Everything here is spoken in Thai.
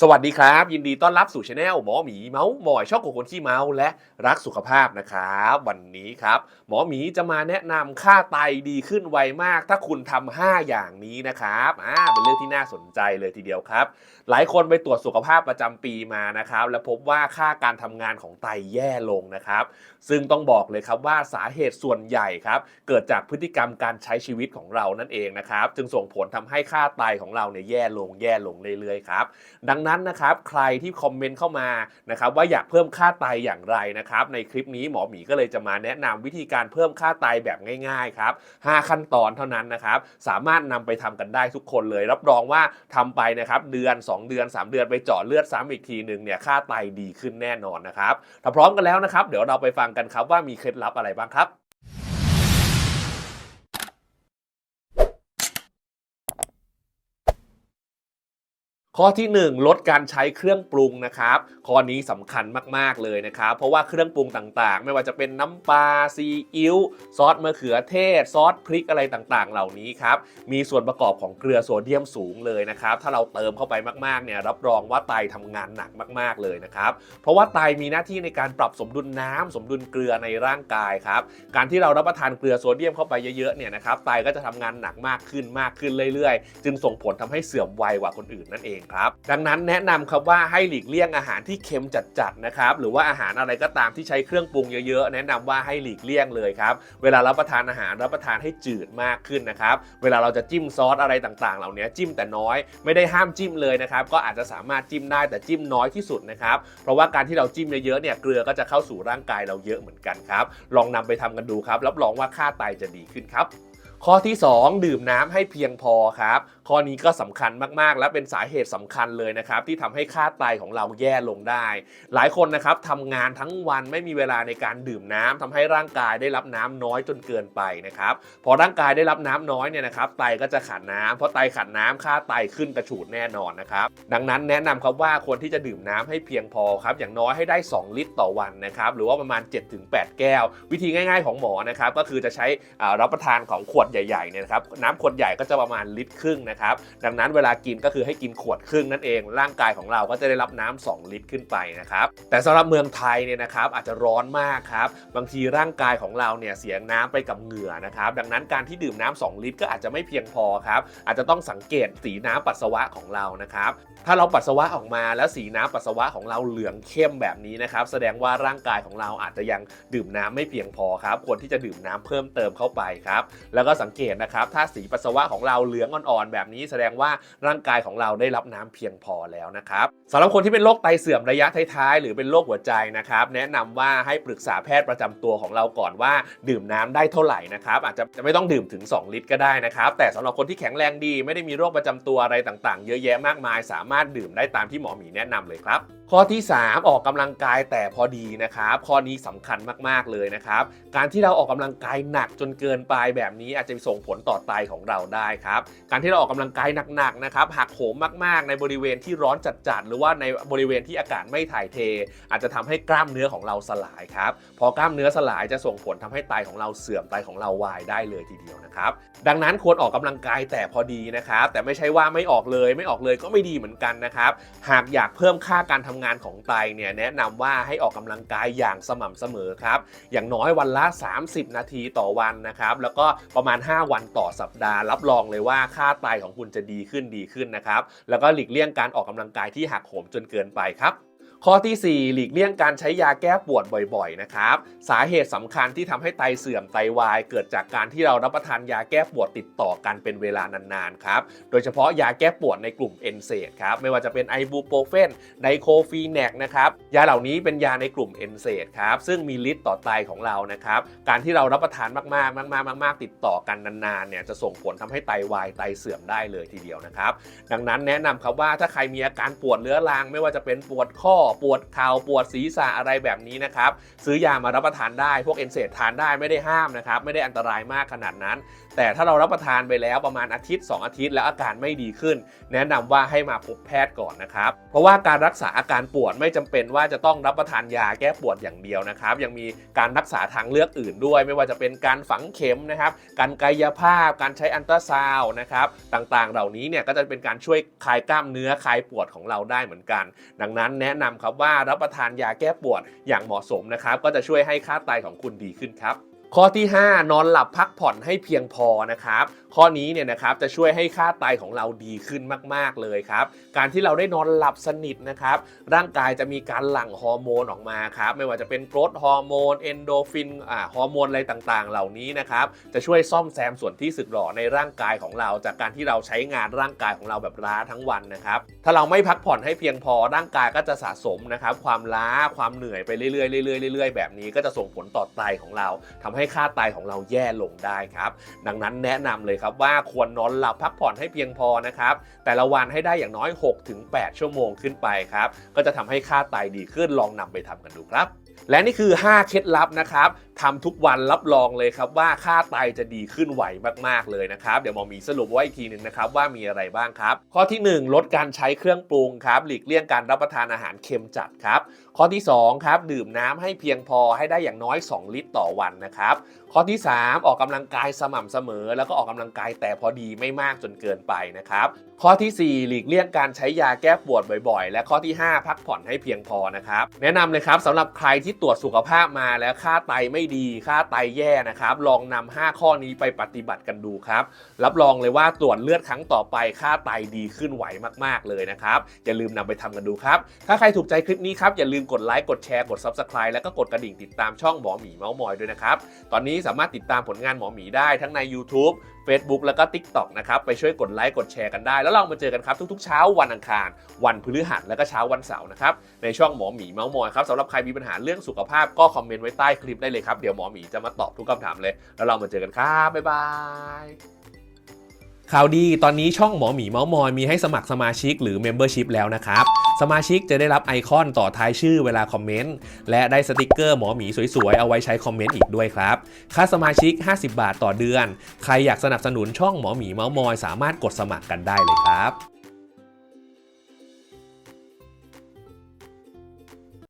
สวัสดีครับ ยินดีต้อนรับสู่ช anel หมอหมีเมาส์มอยชอบกับคนขี้เมาส์และรักสุขภาพนะครับ วันนี้ครับ หมอหมีจะมาแนะนำค่าไตดีขึ้นไวมาก ถ้าคุณทำ5อย่างนี้นะครับอ่าเป็นเรื่องที่น่าสนใจเลยทีเดียวครับ หลายคนไปตรวจสุขภาพประจำปีมานะครับ และพบว่าค่าการทำงานของไตแย่ลงนะครับ ซึ่งต้องบอกเลยครับว่าสาเหตุส่วนใหญ่ครับ เกิดจากพฤติกรรมการใช้ชีวิตของเรานั่นเองนะครับ จึงส่งผลทำให้ค่าไตของเราเนี่ยแย่ลงแย่ลงเรื่อยๆครับดังนั้นนะครับใครที่คอมเมนต์เข้ามานะครับว่าอยากเพิ่มค่าไตอย่างไรนะครับในคลิปนี้หมอหมีก็เลยจะมาแนะนำวิธีการเพิ่มค่าไตแบบง่ายๆครับ5ขั้นตอนเท่านั้นนะครับสามารถนำไปทำกันได้ทุกคนเลย รับรองว่าทำไปนะครับเดือน 2 เดือน 3 เดือนไปเจาะเลือดซ้ำอีกทีหนึ่งเนี่ยค่าไตดีขึ้นแน่นอนนะครับถ้าพร้อมกันแล้วนะครับ เดี๋ยวเราไปฟังกันครับว่ามีเคล็ดลับอะไรบ้างครับ ข้อที่ 1 ลดการใช้เครื่องปรุงนะครับ ข้อนี้สำคัญมาก ๆ เลยนะครับ เพราะว่าเครื่องปรุงต่างๆ ไม่ว่าจะเป็นน้ำปลาซีอิ๊วซอสมะเขือเทศ ซอสพริกอะไรต่างๆ เหล่านี้ครับ มีส่วนประกอบของเกลือโซเดียมสูงเลยนะครับ ถ้าเราเติมเข้าไปมากๆเนี่ยรับรองว่าไตทำงานหนักมาก ๆ เลยนะครับ เพราะว่าไตมีหน้าที่ในการปรับสมดุลน้ำสมดุลเกลือในร่างกายครับ การที่เรารับประทานเกลือโซเดียมเข้าไปเยอะๆเนี่ยนะครับไตก็จะทำงานหนักมากขึ้นมากขึ้นเรื่อยๆ จึงส่งผลทำให้เสื่อมไวกว่าคนอื่นนั่นเองครับ ดังนั้นแนะนำครับว่าให้หลีกเลี่ยงอาหารที่เค็มจัดๆนะครับหรือว่าอาหารอะไรก็ตามที่ใช้เครื่องปรุงเยอะๆ แนะนำว่าให้หลีกเลี่ยงเลยครับเวลารับประทานอาหารรับประทานให้จืดมากขึ้นนะครับเวลาเราจะจิ้มซอสอะไรต่างๆ เหล่านี้จิ้มแต่น้อย ไม่ได้ห้ามจิ้มเลยนะครับก็อาจจะสามารถจิ้มได้แต่จิ้มน้อยที่สุดนะครับเพราะว่าการที่เราจิ้มเยอะๆเนี่ยเกลือก็จะเข้าสู่ร่างกายเราเยอะเหมือนกันครับลองนำไปทำกันดูครับรับรองว่าค่าไตจะดีขึ้นครับ ข้อที่ 2 ดื่มน้ำให้เพียงพอครับ ข้อนี้ก็สำคัญมากๆ และเป็นสาเหตุสำคัญเลยนะครับ ที่ทำให้ค่าไตของเราแย่ลงได้ หลายคนนะครับทำงานทั้งวันไม่มีเวลาในการดื่มน้ำทำให้ร่างกายได้รับน้ำน้อยจนเกินไปนะครับพอร่างกายได้รับน้ำน้อยเนี่ยนะครับไตก็จะขาดน้ำเพราะไตขาดน้ำค่าไตขึ้นกระฉูดแน่นอนนะครับดังนั้นแนะนำครับว่าควรที่จะดื่มน้ำให้เพียงพอครับอย่างน้อยให้ได้ 2 ลิตรต่อวันนะครับหรือว่าประมาณ 7-8 แก้ว วิธีง่าย ๆของหมอนะครับก็คือจะใช้รับประทานของขวดใหญ่ๆเนี่ยนะครับน้ำขวดใหญ่ก็จะประมาณลิตรครึ่งนะครับดังนั้นเวลากินก็คือให้กินขวดครึ่งนั่นเอง ร่างกายของเราก็จะได้รับน้ำ2ลิตรขึ้นไปนะครับแต่สำหรับเมืองไทยเนี่ยนะครับอาจจะร้อนมากครับบางทีร่างกายของเราเนี่ยเสียน้ำไปกับเหงื่อนะครับดังนั้นการที่ดื่มน้ำ2ลิตรก็อาจจะไม่เพียงพอครับอาจจะต้องสังเกตสีน้ำปัสสาวะของเรานะครับถ้าเราปัสสาวะออกมาแล้วสีน้ำปัสสาวะของเราเหลืองเข้มแบบนี้นะครับแสดงว่าร่างกายของเราอาจจะยังดื่มน้ำไม่เพียงพอครับควรที่จะดื่มน้ำเพิ่มเติมเข้าไปครับแล้วก็สังเกตนะครับ ถ้าสีปัสสาวะของเราเหลืองอ่อนๆแบบนี้แสดงว่าร่างกายของเราได้รับน้ำเพียงพอแล้วนะครับสำหรับคนที่เป็นโรคไตเสื่อมระยะท้ายๆ หรือเป็นโรคหัวใจนะครับ แนะนำว่าให้ปรึกษาแพทย์ประจำตัวของเราก่อนว่า ดื่มน้ำได้เท่าไหร่นะครับ อาจจะไม่ต้องดื่มถึง 2 ลิตรก็ได้นะครับ แต่สำหรับคนที่แข็งแรงดี ไม่ได้มีโรคประจำตัวอะไรต่างๆ เยอะแยะมากมาย สามารถดื่มได้ตามที่หมอหมีแนะนำเลยครับข้อที่ 3 ออกกำลังกายแต่พอดีนะครับ ข้อนี้สำคัญมากๆเลยนะครับ การที่เราออกกำลังกายหนักจนเกินไปแบบนี้อาจจะส่งผลต่อไตของเราได้ครับ การที่เราออกกำลังกายหนักๆนะครับหักโหมมากๆ ในบริเวณที่ร้อนจัดๆหรือว่าในบริเวณที่อากาศไม่ถ่ายเท อาจจะทำให้กล้ามเนื้อของเราสลายครับพอกล้ามเนื้อสลายจะส่งผลทำให้ไตของเราเสื่อมไตของเราวายได้เลยทีเดียวนะครับดังนั้นควรออกกำลังกายแต่พอดีนะครับแต่ไม่ใช่ว่าไม่ออกเลยไม่ออกเลยก็ไม่ดีเหมือนกันนะครับหากอยากเพิ่มค่าการทำงานของไตเนี่ยแนะนำว่าให้ออกกำลังกายอย่างสม่ำเสมอครับอย่างน้อยวันละ 30 นาทีต่อวันนะครับแล้วก็ประมาณ5 วันต่อสัปดาห์ รับรองเลยว่าค่าไตของคุณจะดีขึ้นดีขึ้นนะครับ แล้วก็หลีกเลี่ยงการออกกำลังกายที่หักโหมจนเกินไปครับ ข้อทีสี่ 4 หลีกเลี่ยงการใช้ยาแก้ปวดบ่อยๆนะครับ สาเหตุสำคัญที่ทำให้ไตเสื่อมไตวาย เกิดจากการที่เรารับประทานยาแก้ปวดติดต่อกันเป็นเวลานานๆครับ โดยเฉพาะยาแก้ปวดในกลุ่มเอนเซดครับ ไม่ว่าจะเป็นไอบูโปรเฟนไดโคฟีแนกนะครับ ยาเหล่านี้เป็นยาในกลุ่มเอนเซดครับ ซึ่งมีฤทธิ์ต่อไตของเรานะครับ การที่เรารับประทานมากๆ มากๆมากๆติดต่อกันนานๆเนี่ยจะส่งผลทำให้ไตวายไตเสื่อมได้เลยทีเดียวนะครับ ดังนั้นแนะนำครับว่าถ้าใครมีอาการปวดเรื้อรังไม่ว่าจะเป็นปวดข้อปวดเข่าปวดศีรษะอะไรแบบนี้นะครับ ซื้อยามารับประทานได้ พวกเอนเซดทานได้ไม่ได้ห้ามนะครับ ไม่ได้อันตรายมากขนาดนั้น แต่ถ้าเรารับประทานไปแล้วประมาณอาทิตย์ 2 อาทิตย์แล้วอาการไม่ดีขึ้น แนะนำว่าให้มาพบแพทย์ก่อนนะครับ เพราะว่าการรักษาอาการปวดไม่จำเป็นว่าจะต้องรับประทานยาแก้ปวดอย่างเดียวนะครับ ยังมีการรักษาทางเลือกอื่นด้วย ไม่ว่าจะเป็นการฝังเข็มนะครับ การกายภาพ การใช้อันตราซาวน์นะครับต่างๆ เหล่านี้เนี่ยก็จะเป็นการช่วยคลายกล้ามเนื้อคลายปวดของเราได้เหมือนกัน ดังนั้นแนะนำครับว่ารับประทานยาแก้ปวดอย่างเหมาะสมนะครับก็จะช่วยให้ค่าไตของคุณดีขึ้นครับข้อที่ 5 นอนหลับพักผ่อนให้เพียงพอนะครับ ข้อนี้เนี่ยนะครับจะช่วยให้ค่าไตของเราดีขึ้นมาก ๆ เลยครับ การที่เราได้นอนหลับสนิทนะครับ ร่างกายจะมีการหลั่งฮอร์โมนออกมาครับ ไม่ว่าจะเป็นโกรทฮอร์โมน เอนโดฟินอ่าฮอร์โมนอะไรต่างๆ เหล่านี้นะครับ จะช่วยซ่อมแซมส่วนที่สึกหรอในร่างกายของเรา จากการที่เราใช้งานร่างกายของเราแบบล้าทั้งวันนะครับ ถ้าเราไม่พักผ่อนให้เพียงพอร่างกายก็จะสะสมนะครับความล้าความเหนื่อยไปเรื่อยๆเรื่อยๆเรื่อยๆแบบนี้ก็จะส่งผลต่อไตของเราทำให้ค่าไตของเราแย่ลงได้ครับ ดังนั้นแนะนำเลยครับว่าควรนอนหลับพักผ่อนให้เพียงพอนะครับแต่ละวันให้ได้อย่างน้อย 6-8 ชั่วโมงขึ้นไปครับก็จะทำให้ค่าไตดีขึ้นลองนำไปทำกันดูครับ และนี่คือ 5 เคล็ดลับนะครับทำทุกวันรับรองเลยครับว่าค่าไตจะดีขึ้นไหวมากๆเลยนะครับ เดี๋ยวมอมีสรุปไว้อีกทีหนึ่งนะครับว่ามีอะไรบ้างครับ ข้อที่ 1 ลดการใช้เครื่องปรุงครับหลีกเลี่ยงการรับประทานอาหารเค็มจัดครับ ข้อที่2ครับดื่มน้ำให้เพียงพอให้ได้อย่างน้อย 2 ลิตรต่อวันนะครับ ข้อที่ 3 ออกกำลังกายสม่ำเสมอ แล้วก็ออกกำลังกายแต่พอดีไม่มากจนเกินไปนะครับ ข้อทีสี่ 4 หลีกเลี่ยงการใช้ยาแก้ปวดบ่อยๆ และข้อที่ 5 พักผ่อนให้เพียงพอนะครับแนะนำเลยครับสำหรับใครที่ตรวจสุขภาพมาแล้วค่าไตไม่ดีค่าไตแย่นะครับลองนำ5ข้อนี้ไปปฏิบัติกันดูครับ รับรองเลยว่าตรวจเลือดครั้งต่อไปค่าไตดีขึ้นไหวมากๆเลยนะครับอย่าลืมนำไปทำกันดูครับถ้าใครถูกใจคลิปนี้ครับอย่าลืมกดไลค์กดแชร์กด Subscribe แล้วก็กดกระดิ่งติดตามช่องหมอหมีเมาส์มอยด้วยนะครับตอนนี้สามารถติดตามผลงานหมอหมีได้ทั้งใน YouTube Facebook แล้วก็ TikTok นะครับไปช่วยกดไลค์กดแชร์กันได้ แล้วเรามาเจอกันครับทุกๆ เช้าวันอังคาร วันพฤหัสแล้วก็เช้าวันเสาร์นะครับในช่องหมอหมีเมาส์มอยครับสำหรับใครมีปัญหาเรื่องสุขภาพก็คอมเมนต์ไว้ใต้คลิปได้เลยครับเดี๋ยวหมอหมีจะมาตอบทุกคำถามเลย แล้วเรามาเจอกันครับบ๊ายบาย ข่าวดีตอนนี้ช่องหมอหมีเมาส์มอยมีให้สมัครสมาชิกหรือ Membership แล้วนะครับ สมาชิกจะได้รับไอคอนต่อท้ายชื่อเวลาคอมเมนต์ และได้สติกเกอร์หมอหมีสวยๆ เอาไว้ใช้คอมเมนต์อีกด้วยครับ ค่าสมาชิก 50 บาทต่อเดือน ใครอยากสนับสนุนช่องหมอหมีเมาส์มอย สามารถกดสมัครกันได้เลยครับ